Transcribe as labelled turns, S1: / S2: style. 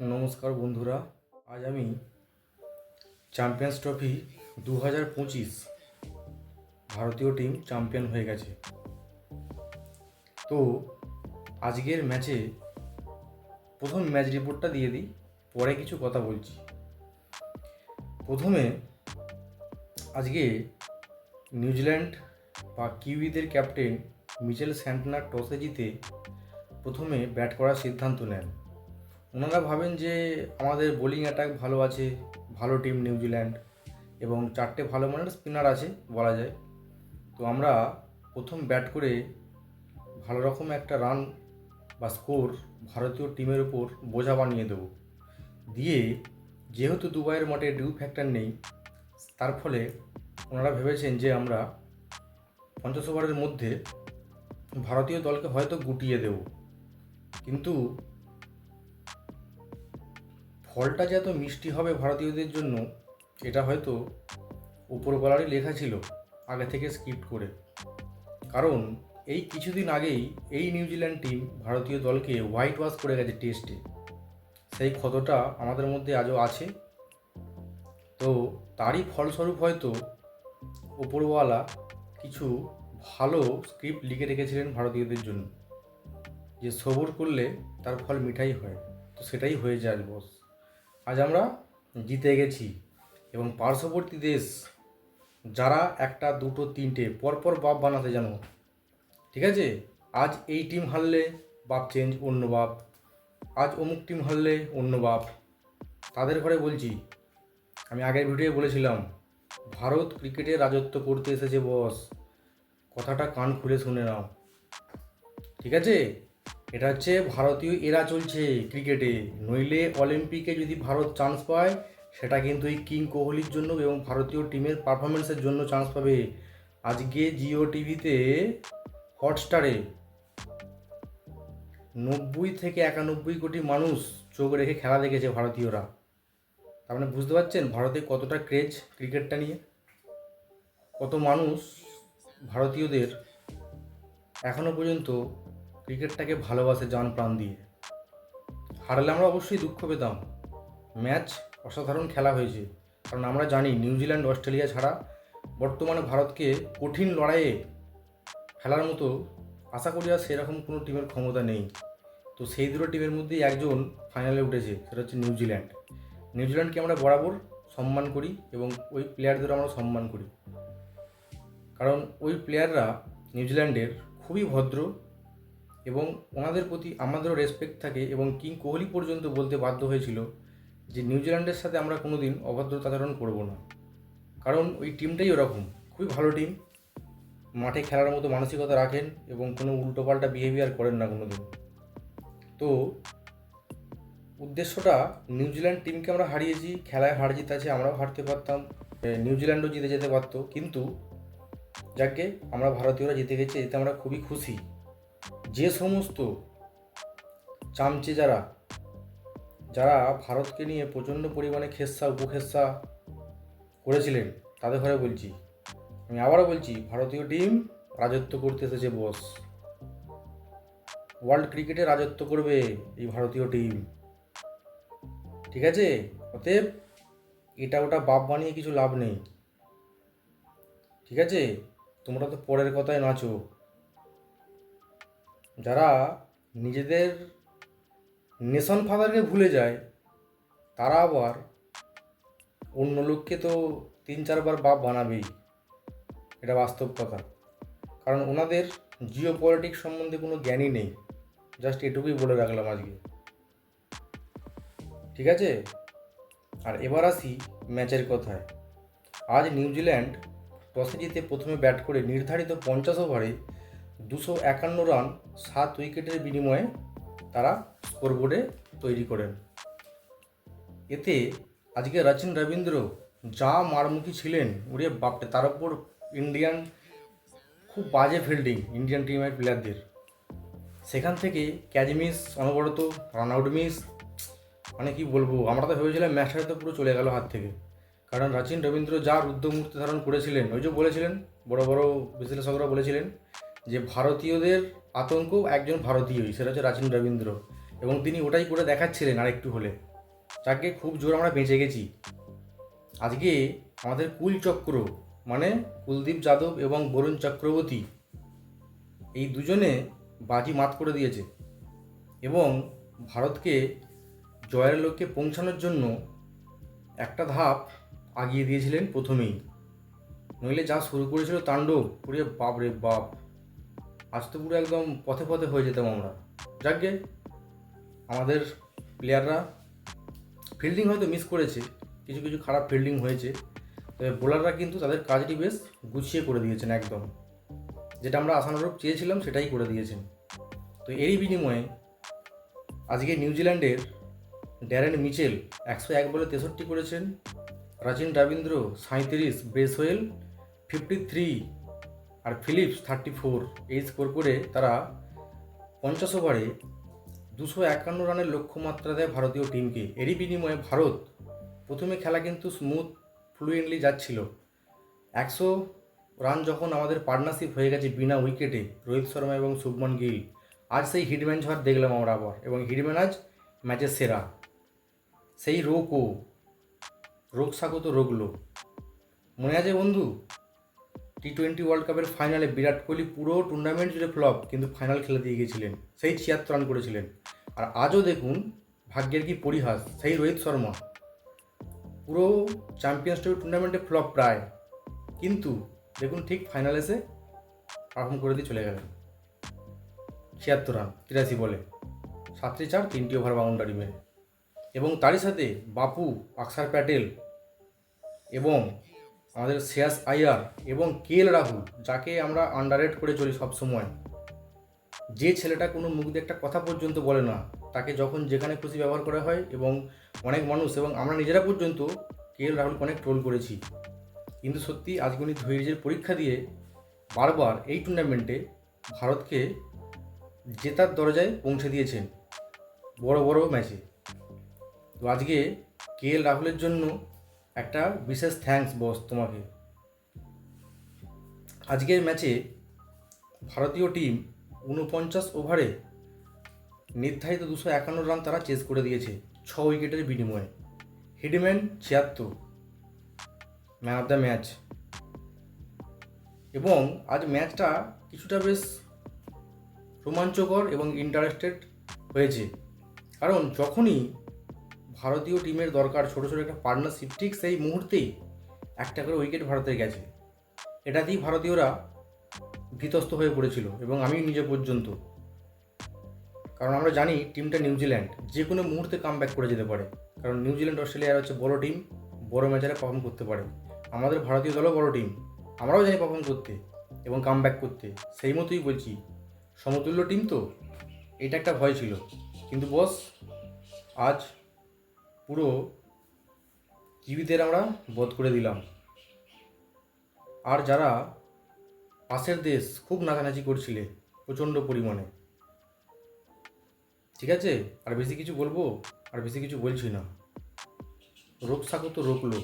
S1: নমস্কার বন্ধুরা, আজ আমি চ্যাম্পিয়ন্স ট্রফি দু হাজার পঁচিশ ভারতীয় টিম চ্যাম্পিয়ন হয়ে গেছে। তো আজকের ম্যাচে প্রথম ম্যাচ রিপোর্টটা দিয়ে দিই, পরে কিছু কথা বলছি। প্রথমে আজকে নিউজিল্যান্ড বা কিউইদের ক্যাপ্টেন মিচেল স্যান্টনার টসে জিতে প্রথমে ব্যাট করার সিদ্ধান্ত নেন। ওনারা ভাবেন যে আমাদের বোলিং অ্যাটাক ভালো আছে, ভালো টিম নিউজিল্যান্ড এবং চারটে ভালো মানের স্পিনার আছে বলা যায়। তো আমরা প্রথম ব্যাট করে ভালো রকম একটা রান বা স্কোর ভারতীয় টিমের উপর বোঝা বানিয়ে দেবো। দিয়ে যেহেতু দুবাইয়ের মাঠে ডিউ ফ্যাক্টর নেই, তার ফলে ওনারা ভেবেছেন যে আমরা পঞ্চাশ ওভারের মধ্যে ভারতীয় দলকে হয়তো গুটিয়ে দেব। কিন্তু ফলটা যে এত মিষ্টি হবে ভারতীয়দের জন্য, এটা হয়তো উপরবেলারই লেখা ছিল, আগে থেকে স্কিপ্ট করে। কারণ এই কিছুদিন আগেই এই নিউজিল্যান্ড টিম ভারতীয় দলকে হোয়াইট ওয়াশ করে গেছে টেস্টে সেই ক্ষতটা আমাদের মধ্যে আজও আছে। তো তারই ফলস্বরূপ হয়তো ওপরওয়ালা কিছু ভালো স্ক্রিপ্ট লিখে রেখেছিলেন ভারতীয়দের জন্য। যে সবর করলে তার ফল মিঠাই হয়। তো সেটাই হয়ে যায় বস আজ আমরা জিতে গেছি এবং পার্শ্ববর্তী দেশ যারা একটা, দুটো, তিনটে, পরপর বাপ বানাতে জানো, ঠিক আছে? আজ এই টিম হারলে বাপ চেঞ্জ অন্য বাপ। আজ অমুক টিম হারলে অন্য বাপ। তাদের ঘরে বলছি, আমি আগের ভিডিও বলেছিলাম, ভারত ক্রিকেটে রাজত্ব করতে এসেছে বস কথাটা কান খুলে শুনে নাও, ঠিক আছে? এটা হচ্ছে ভারতীয় এরা চলছে ক্রিকেটে। নইলে অলিম্পিকে যদি ভারত চান্স পায়, সেটা কিন্তু এই কিং কোহলির জন্য এবং ভারতীয় টিমের পারফরমেন্সের জন্য চান্স পাবে। আজকে জিও টিভিতে হটস্টারে নব্বই থেকে একানব্বই কোটি মানুষ চোখ রেখে খেলা দেখেছে ভারতীয়রা। তার মানে বুঝতে পারছেন ভারতে কতটা ক্রেজ ক্রিকেটটা নিয়ে? কত মানুষ ভারতীয়দের এখনও পর্যন্ত ক্রিকেটটাকে ভালোবাসে জান প্রাণ দিয়ে। হারলে আমরা অবশ্যই দুঃখ পেতাম। ম্যাচ অসাধারণ খেলা হয়েছে। কারণ আমরা জানি, নিউজিল্যান্ড, অস্ট্রেলিয়া ছাড়া বর্তমানে ভারতকে কঠিন লড়াইয়ে খেলার মতো আশা করি আর সেরকম কোনো টিমের ক্ষমতা নেই। তো সেই দুটো টিমের মধ্যেই একজন ফাইনালে উঠেছে, সেটা হচ্ছে নিউজিল্যান্ড। নিউজিল্যান্ডকে আমরা বরাবর সম্মান করি এবং ওই প্লেয়ারদের আমরা সম্মান করি। কারণ ওই প্লেয়াররা নিউজিল্যান্ডের খুবই ভদ্র এবং ওনাদের প্রতি আমাদেরও রেসপেক্ট থাকে এবং কিং কোহলি পর্যন্ত বলতে বাধ্য হয়েছিল যে নিউজিল্যান্ডের সাথে আমরা কোনো দিন অভদ্রতাচরণ করব না। কারণ ওই টিমটাই ওরকম। খুবই ভালো টিম। মাঠে খেলার মতো মানসিকতা রাখেন এবং কোনো উল্টোপাল্টা বিহেভিয়ার করেন না কোনো দিন তো উদ্দেশ্যটা নিউজিল্যান্ড টিমকে আমরা হারিয়েছি, খেলায় হার জিত আছে আমরাও হারতে পারতাম। নিউজিল্যান্ডও জিতে যেতে পারতো। কিন্তু যাকে আমরা ভারতীয়রা জিতে গেছি, এতে আমরা খুবই খুশি। যে সমস্ত চামচে যারা যারা ভারতকে নিয়ে প্রচণ্ড পরিমাণে খেস্সা উপখেস্সা করেছিলেন, তাদের ঘরে বলছি, আমি আবারও বলছি, ভারতীয় টিম রাজত্ব করতে এসেছে বস ওয়ার্ল্ড ক্রিকেটে রাজত্ব করবে এই ভারতীয় টিম ঠিক আছে? অতএব এটা ওটা বাপ বানিয়ে কিছু লাভ নেই। ঠিক আছে? তোমরা তো পরের কথায় নাচো। যারা নিজেদের নেশন ফাদারকে ভুলে যায়, তারা আবার অন্য লোককে তো তিন চারবার বাপ বানাবেই। এটা বাস্তব কথা। কারণ ওনাদের জিও পলিটিক্স সম্বন্ধে কোনো জ্ঞানই নেই। জাস্ট এটুকুই বলে রাখলাম আজকে। ঠিক আছে? আর এবার আসি ম্যাচের কথায়। আজ নিউজিল্যান্ড টসে জিতে প্রথমে ব্যাট করে নির্ধারিত পঞ্চাশ ওভারে দুশো একান্ন রান, সাত উইকেটের বিনিময়ে তারা স্কোরবোর্ডে তৈরি করেন। এতে আজকে রচিন রবীন্দ্র যা মারমুখী ছিলেন উড়িয়ে বাপটে তার উপর ইন্ডিয়ান খুব বাজে ফিল্ডিং, ইন্ডিয়ান টিমের প্লেয়ারদের। সেখান থেকে ক্যাচ মিস, অনবরত রান আউট মিস মানে কি বলব, আমরা তো ভেবেছিলাম ম্যাচটা তো পুরো চলে গেল হাত থেকে। কারণ রচিন রবীন্দ্র যা রুদ্রমূর্তি ধারণ করেছিলেন, ওই যে বলেছিলেন, বড় বড় বিশ্লেষকরা বলেছিলেন যে ভারতীয়দের আতঙ্ক, একজন ভারতীয়ই সেটা হচ্ছে রচিন রবীন্দ্র। এবং তিনি ওটাই করে দেখাচ্ছিলেন আর একটু হলে। যাকে খুব জোর আমরা বেঁচে গেছি। আজকে আমাদের কুল চক্র মানে কুলদীপ যাদব এবং বরুণ চক্রবর্তী, এই দুজনে বাজি মাত করে দিয়েছে। এবং ভারতকে জয়ের লক্ষ্যে পৌঁছানোর জন্য একটা ধাপ আগিয়ে দিয়েছিলেন প্রথমেই। নইলে যা শুরু করেছিল তাণ্ডব পুরে বাপ রে বাপ। আজ তো পুরো একদম পথে পথে হয়ে যেতাম আমরা। যাকে আমাদের প্লেয়াররা ফিল্ডিং হয়তো মিস করেছে, কিছু কিছু খারাপ ফিল্ডিং হয়েছে, তবে বোলাররা কিন্তু তাদের কাজটি বেশ গুছিয়ে করে দিয়েছেন একদম। যেটা আমরা আশানুরূপ চেয়েছিলাম, সেটাই করে দিয়েছেন। তো এরই বিনিময়ে আজকে নিউজিল্যান্ডের ড্যারেন মিচেল একশো এক বলে তেষট্টি করেছেন রাচিন রবীন্দ্র সাঁত্রিশ ব্রেসওয়েল ফিফটি থ্রি আর ফিলিপস থার্টি ফোর এই স্কোর করে তারা পঞ্চাশ ওভারে দুশো একান্ন রানের লক্ষ্যমাত্রা দেয় ভারতীয় টিমকে এরই বিনিময়ে ভারত প্রথমে খেলা কিন্তু স্মুথ ফ্লুয়েন্টলি যাচ্ছিল। একশো রান যখন আমাদের পার্টনারশিপ হয়ে গেছে বিনা উইকেটে রোহিত শর্মা এবং শুভমন গিল। আজ সেই হিটম্যান ঝড় দেখলাম আমরা আবার, এবং হিটম্যান আজ ম্যাচের সেরা। সেই রোকও রোগ স্বাগত রোগলো। মনে আছে বন্ধু? টি টোয়েন্টি ওয়ার্ল্ড কাপের ফাইনালে বিরাট কোহলি পুরো টুর্নামেন্ট জুড়ে ফ্লপ কিন্তু ফাইনাল খেলে দিয়ে গিয়েছিলেন। সেই ছিয়াত্তর রান করেছিলেন। আর আজও দেখুন, ভাগ্যের কি পরিহাস, সেই রোহিত শর্মা। পুরো চ্যাম্পিয়ন্স ট্রফি টুর্নামেন্টে ফ্লপ প্রায়। কিন্তু দেখুন, ঠিক ফাইনাল এসে পারফর্ম করে দিয়ে চলে গেলেন। ছিয়াত্তর রান তিরাশি বলে। সাতটি চার, তিনটি ওভার বাউন্ডারি মেরে। এবং তারই সাথে বাপু, অক্ষর প্যাটেল এবং আমাদের শ্রেয়াস আয়ার এবং কে এল রাহুল, যাকে আমরা আন্ডারেট করে চলি সবসময় যে ছেলেটা কোনো মুখ দিয়ে একটা কথা পর্যন্ত বলে না, তাকে যখন যেখানে খুশি ব্যবহার করা হয় এবং অনেক মানুষ এবং আমরা নিজেরা পর্যন্ত কে এল রাহুলকে অনেক ট্রোল করেছি। কিন্তু সত্যি আজকে উনি ধৈর্যের পরীক্ষা দিয়ে বারবার এই টুর্নামেন্টে ভারতকে জেতার দরজায় পৌঁছে দিয়েছেন। বড় বড় ম্যাচে তো আজকে কে এল রাহুলের জন্য একটা বিশেষ থ্যাঙ্কস বস তোমাকে। আজকের ম্যাচে ভারতীয় টিম ঊনপঞ্চাশ ওভারে নির্ধারিত দুশো একান্ন রান তারা চেস করে দিয়েছে, ছ উইকেটের বিনিময়ে। হিডম্যান ছিয়াত্তর ম্যান অফ দ্য ম্যাচ এবং আজ ম্যাচটা কিছুটা বেশ রোমাঞ্চকর এবং ইন্টারেস্টেড হয়েছে। কারণ যখনই ভারতীয় টিমের দরকার, ছোটো ছোটো একটা পার্টনারশিপ ঠিক সেই মুহূর্তেই একটা করে উইকেট ভারতের গেছে। এটা এটাতেই ভারতীয়রা ভীতস্ত হয়ে পড়েছিল এবং আমি নিজে পর্যন্ত। কারণ আমরা জানি টিমটা নিউজিল্যান্ড যে কোনো মুহূর্তে কাম ব্যাক করে যেতে পারে। কারণ নিউজিল্যান্ড অস্ট্রেলিয়ার হচ্ছে বড় টিম বড় ম্যাচে পারফর্ম করতে পারে। আমাদের ভারতীয় দলও বড় টিম আমরাও জানি পারফর্ম করতে এবং কাম ব্যাক করতে। সেই মতোই বলছি, সমতুল্য টিম তো, এটা একটা ভয় ছিল। কিন্তু বস আজ পুরো জীবিতের আমরা বধ করে দিলাম। আর যারা পাশের দেশ খুব নাচানাচি করছিলে, প্রচণ্ড পরিমাণে। ঠিক আছে? আর বেশি কিছু বলব, আর বেশি কিছু বলছি না। রোগ সাগত রোগ রোকলো